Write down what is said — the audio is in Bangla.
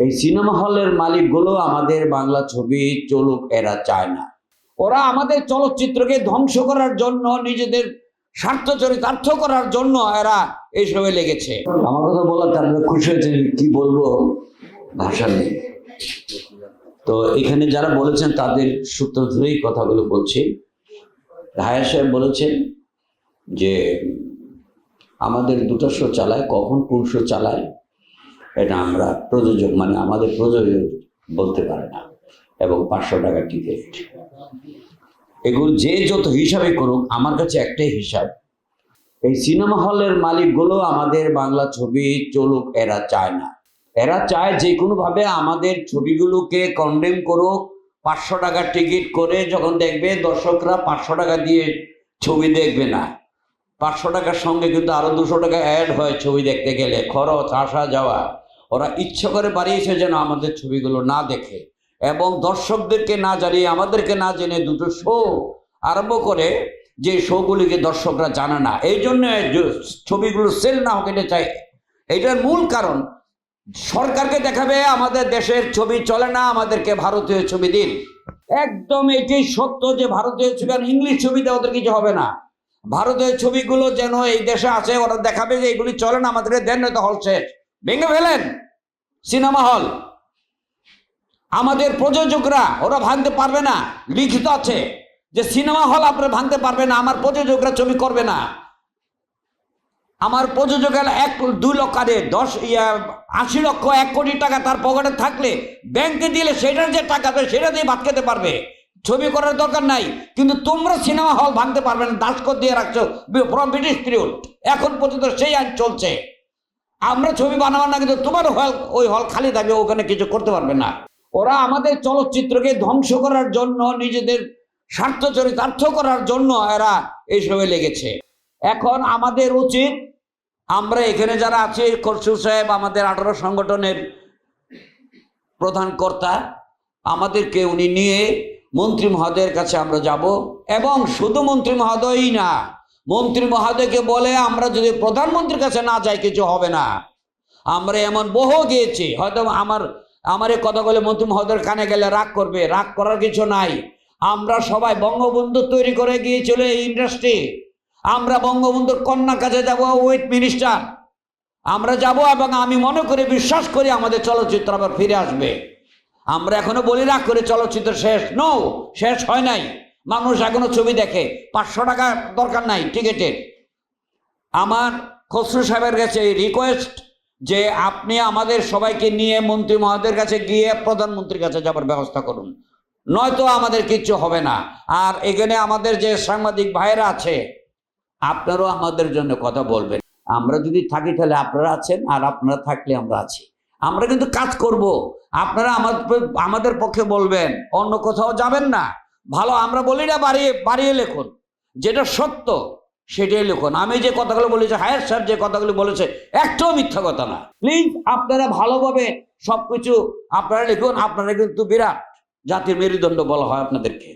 এই সিনেমা হলের মালিকগুলো আমাদের বাংলা ছবি চলুক, এরা চায় না। ওরা আমাদের চলচ্চিত্রকে ধ্বংস করার জন্য, নিজেদের স্বার্থ চরিতার্থ করার জন্য এরা এইসবে লেগেছে। আমার কথা বলার আপনারা খুশি হয়েছেন কি বলব? ভাষা নেই। তো এখানে যারা বলেছেন, তাদের সূত্র ধরেই কথাগুলো বলছি। হায়ার সাহেব বলেছেন যে, আমাদের দুটো শো চালায়, কখন কোন শো চালায়? এটা আমরা প্রযোজক মানে আমাদের প্রযোজক বলতে পারে না, এবং পাঁচশো টাকা টিকিট এগুলো যে যত হিসাবে করুক, আমার কাছে একটাই হিসাব, এই সিনেমা হলের মালিকগুলো আমাদের বাংলা ছবি চলুক, এরা চায় না। এরা চায় যে কোনোভাবে আমাদের ছবিগুলোকে কন্ডেম করুক, পাঁচশো টাকার টিকিট করে যখন দেখবে দর্শকরা পাঁচশো টাকা দিয়ে ছবি দেখবে না। পাঁচশো টাকার সঙ্গে কিন্তু আরও দুশো টাকা অ্যাড হয় ছবি দেখতে গেলে, খরচ আসা যাওয়া ওরা ইচ্ছে করে বাড়িয়েছে যেন আমাদের ছবিগুলো না দেখে এবং দর্শকদেরকে না জানিয়ে আমাদেরকে না জেনে দুটো শো আরম্ভ করে যে শোগুলিকে দর্শকরা জানে না। এই জন্য ছবিগুলো সেল না হোক, এটা চাই। এটার মূল কারণ, সরকারকে দেখাবে আমাদের দেশের ছবি চলে না, আমাদেরকে ভারতীয় ছবি দিন। একদম এটাই সত্য যে ভারতীয় ছবি আর ইংলিশ ছবিতে ওদের কিছু হবে না। ভারতের ছবিগুলো যেন এই দেশে আছে, ওরা দেখাবে যে এগুলি চলে না, আমাদেরকে দেন, নয়তো হল ভেঙে ফেলেন সিনেমা হল। আমাদের প্রযোজকরা, ওরা ভাঙতে পারবে না। লিখিত আছে যে সিনেমা হল আপনারা ভাঙতে পারবে না, আমার প্রযোজকরা ছবি করবে না। আমার প্রযোজকের এক, দুই লক্ষ আরে দশ আশি লক্ষ, এক কোটি টাকা তার পকেটে থাকলে ব্যাংকে দিলে সেটার যে টাকা সেটা দিয়ে ভাত খেতে পারবে। ছবি করার দরকার নাই। কিন্তু তোমরা সিনেমা হল ভাঙতে পারবে না দাসকর দিয়ে রাখছো ফ্রম ব্রিটিশ পিরিয়ড। এখন পর্যন্ত সেই আইন চলছে। আমরা ছবি বানাবো না, কিন্তু তোমার হল, ওই হল খালি থাকবে ওখানে কিছু করতে পারবে না। ওরা আমাদের চলচ্চিত্রকে ধ্বংস করার জন্য, নিজেদের স্বার্থ চরিতার্থ করার জন্য এরা এইসবে লেগেছে। এখন আমাদের উচিত, আমরা এখানে যারা আছি খরসু সাহেব, আমাদের আঠারো সংগঠনের প্রধান কর্তা, আমাদেরকে উনি নিয়ে মন্ত্রী মহোদয়ের কাছে আমরা যাব, এবং শুধু মন্ত্রী মহোদয়ই না মন্ত্রী মহোদয়কে বলে, আমরা যদি প্রধানমন্ত্রীর কাছে না যাই, কিছু হবে না। আমরা এমন বহু গিয়েছি। হয়তো আমার আমার এই কথা বলে মন্ত্রী মহোদয়ের কানে গেলে রাগ করবে। রাগ করার কিছু নাই। আমরা সবাই বঙ্গবন্ধু তৈরি করে গিয়েছিল এই ইন্ডাস্ট্রি। আমরা বঙ্গবন্ধুর কন্যা কাছে যাব উইথ মিনিস্টার। আমরা যাব এবং আমি মনে করি বিশ্বাস করি আমাদের চলচ্চিত্র আবার ফিরে আসবে। আমরা এখনও বলি, রাগ করে চলচ্চিত্র শেষ। নো শেষ হয় নাই। মানুষ এখনও ছবি দেখে। পাঁচশো টাকা দরকার নাই টিকিটের। আমার খসরু সাহেবের কাছে রিকোয়েস্ট যে আপনি আমাদের সবাইকে নিয়ে মন্ত্রী মহোদয়ের কাছে গিয়ে প্রধানমন্ত্রীর কাছে যাবার ব্যবস্থা করুন। নয়তো আমাদের কিচ্ছু হবে না। আর এখানে আমাদের যে সাংবাদিক ভাইয়েরা আছে, আপনারাও আমাদের জন্য কথা বলবেন। আমরা যদি থাকি তাহলে আপনারা আছেন আর আপনারা থাকলে আমরা আছি। আমরা কিন্তু কাজ করব। আপনারা আমাদের আমাদের পক্ষে বলবেন, অন্য কোথাও যাবেন না। ভালো, আমরা বলি না বাড়িয়ে বাড়িয়ে লেখুন। যেটা সত্য, সেটাই লিখুন। আমি যে কথাগুলো বলেছি হায়ার স্যার যে কথাগুলো বলেছে, একটাও মিথ্যা কথা না। প্লিজ আপনারা ভালোভাবে সবকিছু আপনারা লিখুন, আপনারা কিন্তু বিরাট জাতির মেরুদণ্ড বলা হয় আপনাদেরকে।